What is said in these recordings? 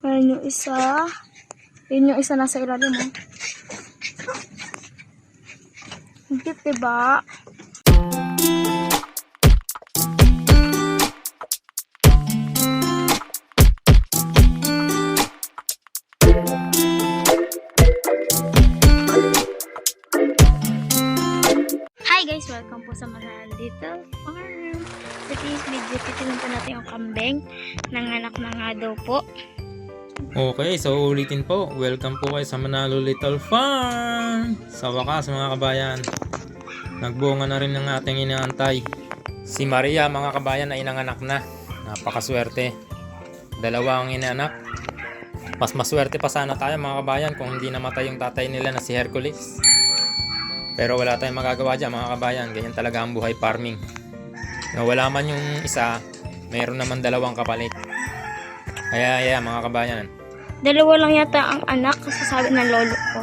Ayan yung isa. Yun yung isa nasa ilalim mo. Ang cute, diba? Hi guys! Welcome po sa Manal Little Farm. Sa today's video, titignan po natin yung kambing. Nanganak na nga daw po. Okay, so ulitin po. Welcome po kayo sa Manalo Little Farm. Sa wakas mga kabayan, nagbunga na rin ng ating inaantay. Si Maria mga kabayan ay nanganak na. Napakaswerte. Dalawa ang inanak. Mas maswerte pa sana tayo mga kabayan kung hindi namatay yung tatay nila na si Hercules. Pero wala tayong magagawa dyan mga kabayan. Ganyan talaga ang buhay farming. Na wala man yung isa, meron naman dalawang kapalit. Kaya yeah, mga kabayan, Dalawa lang yata ang anak kasi sabi ng lolo ko.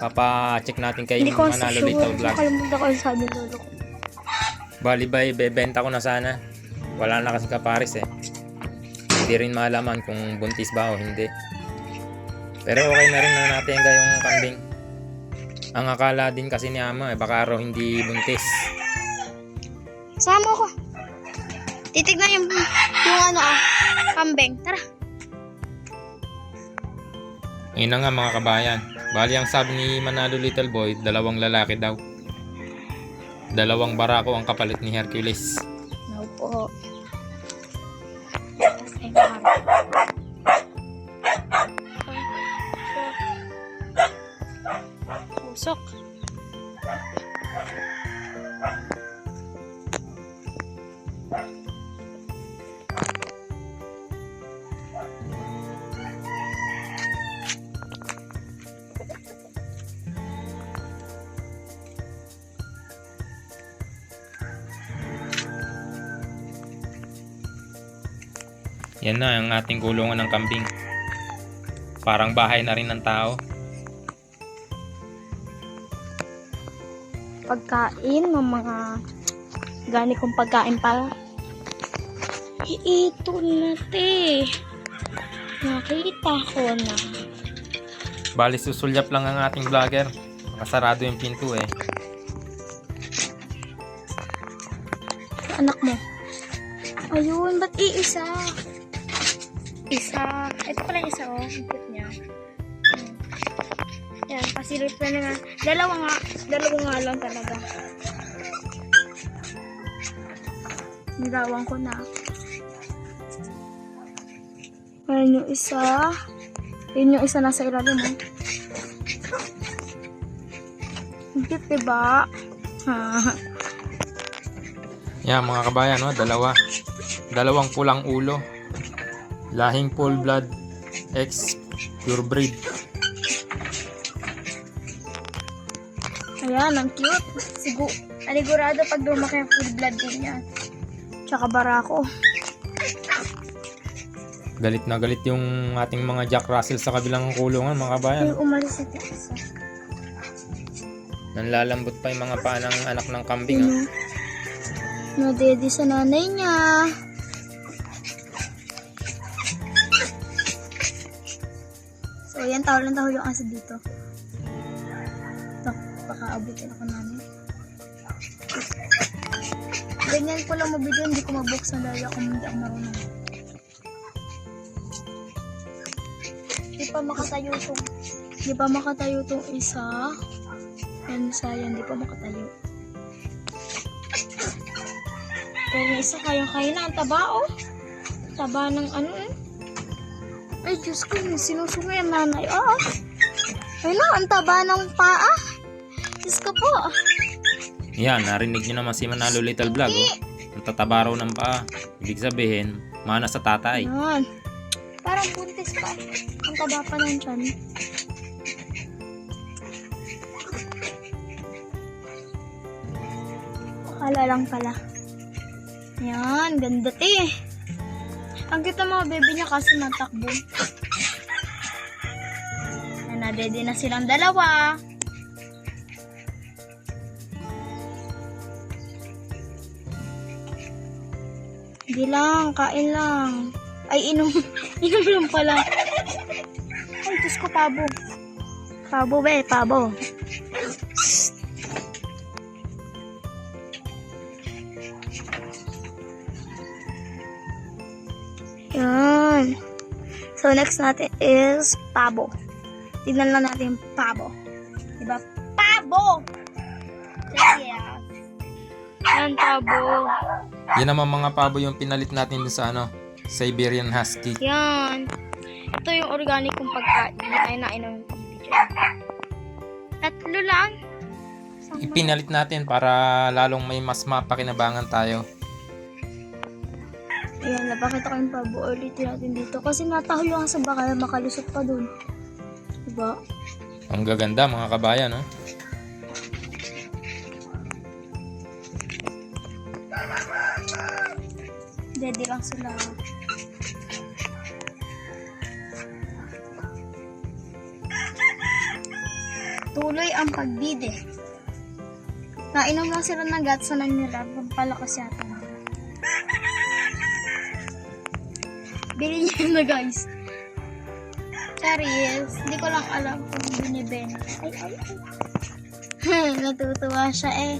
Papa-check natin kay Hindi ko kasi Manalo sure. Little Vlog. Nakalimutan ko yung sabi ng lolo ko. Bali ba, bebenta ko na sana. Wala na kasi kaparis eh. Hindi rin malaman kung buntis ba o hindi. Pero okay na rin na natin yung kambing. Ang akala din kasi ni Ama eh, baka raw hindi buntis. Sama ko. Titignan yung, yung ano ah, kambing. Tara. Ngayon na nga mga kabayan. Bali ang sabi ni Manalo Little Boy, dalawang lalaki daw. Dalawang barako ang kapalit ni Hercules. No po. Tapos Yan na ang ating kulungan ng kambing. Parang bahay na rin ng tao. Pagkain ng mga gani kong pagkain para. Ito na te. Nakita ko na. Bali susulyap lang ang ating vlogger. Nakasarado yung pinto eh. Anak mo. Ayun, ba't iisa? Isa. Ito pala yung isa, oh. Ang cute niya. Hmm. Yan, pasilip na nga. Dalawa nga. Dalawa nga lang talaga. Nilawang ko na. Ayan yung isa. Yun yung isa nasa ilalim, oh. Ang cute, diba? Yan mga kabayan, no? dalawa. Dalawang pulang ulo. Lahing full blood X pure breed. Ayan, ang cute. Sigu Aligurado pag lumaki ang full blood din niya. Tsaka barako. Galit na galit yung ating mga Jack Russell sa kabilang kulungan mga kabayan. Ay, umalis ito isa. Nanlalambot pa yung mga paa ng anak ng kambing. ah. Ano? Nadedi sa nanay niya. So, yan, tawal ng tawal yung asa dito. Ito, baka abutin ako namin. Ganyan ko lang mabigyan, hindi ko mabuksan dahil ako hindi ako marunong. Hindi pa makatayo tong, hindi pa makatayo tong isa. Yan, sayang, hindi pa makatayo. Pero yung isa kayang-kaya na. Ang taba, oh. Taba ng ano. Ay, Diyos ko, may sinusungay ang nanay. Oo. Ay na, ang taba ng paa. Diyos ko po. Yan, narinig nyo naman si Manalo Little Vlog. Oh. Ang tataba raw ng paa. Ibig sabihin, mana sa tatay. Yan. Parang buntis pa. Ang taba pa ng tiyan. Akala lang pala. Yan, ganda te. Ang ng mga baby niya kasi natakbo. Na, ready na silang dalawa. Hindi lang, kain lang. Ay, inom. inom lang pala. Diyos ko, pabo. Pabo ba eh, pabo. So, next natin is pabo. Tignan lang natin yung pabo. Diba? Pabo! Yeah. Yan, pabo. Yan naman mga pabo yung pinalit natin dun sa ano, Siberian Husky. Yan. Ito yung organic kong pagkain. Hindi tayo nainom yung. Tatlo lang. Isang Ipinalit natin para lalong may mas mapakinabangan tayo. Ayan, napakita ko yung pabo. Ulitin natin dito. Kasi natahol yung sa baka makalusot pa dun. Diba? Ang gaganda mga kabayan, no? Ready lang sila. Tuloy ang pagbide. Nainom lang sila ng gat sa nila. Pampalakas yata. Bili niyo na guys. Charis, hindi ko lang alam kung binibenta. Ay, ay, ay. Natutuwa siya eh.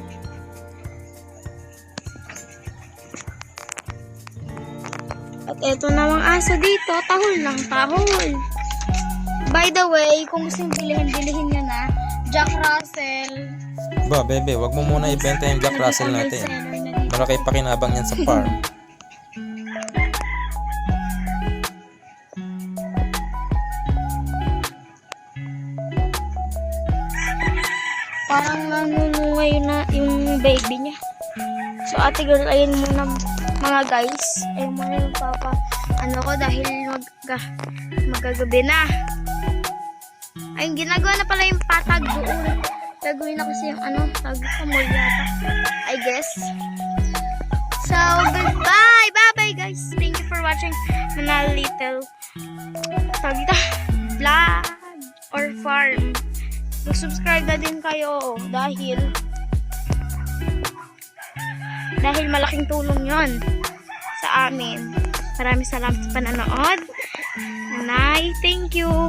At eto namang aso dito, tahol lang, tahol. By the way, kung gusto yung bilhin, bilhin nyo na. Jack Russell. Ba, bebe, wag mo muna ibenta yung Jack Russell natin. Malaki pakinabang yan sa farm. Parang nanunungay na yung baby niya. So, ate girl, ayun muna mga guys. Ayun muna yung papa. Ano ko dahil mag magagabi na. Ayun, ginagawa na pala yung patag doon. Gagawin na kasi yung ano, tag sa mall yata. I guess. So, goodbye! Bye-bye guys! Thank you for watching Manal Little tag dito, vlog or farm. Mag-subscribe na din kayo dahil dahil malaking tulong yon sa amin. Maraming salamat sa panonood. Nanay, thank you.